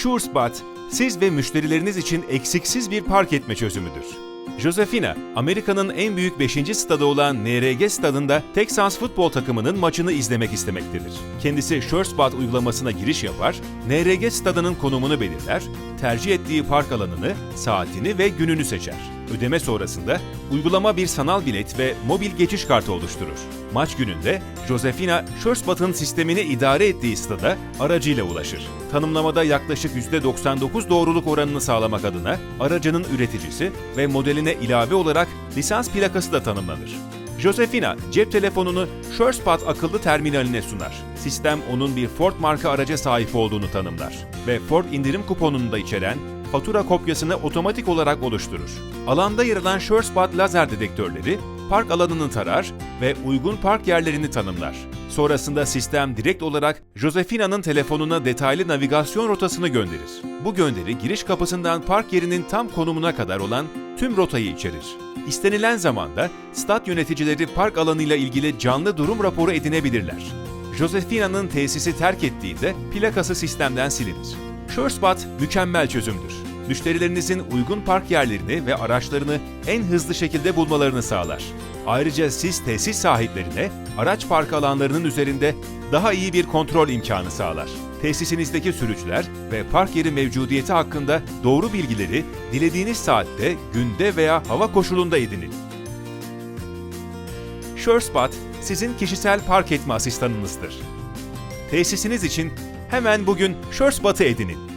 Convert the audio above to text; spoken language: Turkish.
SureSpot, siz ve müşterileriniz için eksiksiz bir park etme çözümüdür. Josefina, Amerika'nın en büyük 5. stadı olan NRG stadında Texans futbol takımının maçını izlemek istemektedir. Kendisi SureSpot uygulamasına giriş yapar, NRG stadının konumunu belirler, tercih ettiği park alanını, saatini ve gününü seçer. Ödeme sonrasında uygulama bir sanal bilet ve mobil geçiş kartı oluşturur. Maç gününde Josefina, SureSpot'ın sistemini idare ettiği stada aracıyla ulaşır. Tanımlamada yaklaşık %99 doğruluk oranını sağlamak adına aracının üreticisi ve modeline ilave olarak lisans plakası da tanımlanır. Josefina, cep telefonunu SureSpot akıllı terminaline sunar. Sistem onun bir Ford marka araca sahip olduğunu tanımlar ve Ford indirim kuponunu da içeren fatura kopyasını otomatik olarak oluşturur. Alanda yer alan SureSpot lazer dedektörleri park alanını tarar ve uygun park yerlerini tanımlar. Sonrasında sistem direkt olarak Josefina'nın telefonuna detaylı navigasyon rotasını gönderir. Bu gönderi giriş kapısından park yerinin tam konumuna kadar olan tüm rotayı içerir. İstenilen zamanda stat yöneticileri park alanıyla ilgili canlı durum raporu edinebilirler. Josefina'nın tesisi terk ettiğinde plakası sistemden silinir. SureSpot mükemmel çözümdür. Müşterilerinizin uygun park yerlerini ve araçlarını en hızlı şekilde bulmalarını sağlar. Ayrıca siz tesis sahiplerine araç park alanlarının üzerinde daha iyi bir kontrol imkanı sağlar. Tesisinizdeki sürücüler ve park yeri mevcudiyeti hakkında doğru bilgileri dilediğiniz saatte, günde veya hava koşulunda edinin. SureSpot sizin kişisel park etme asistanınızdır. Tesisiniz için hemen bugün SureSpot'ı edinin.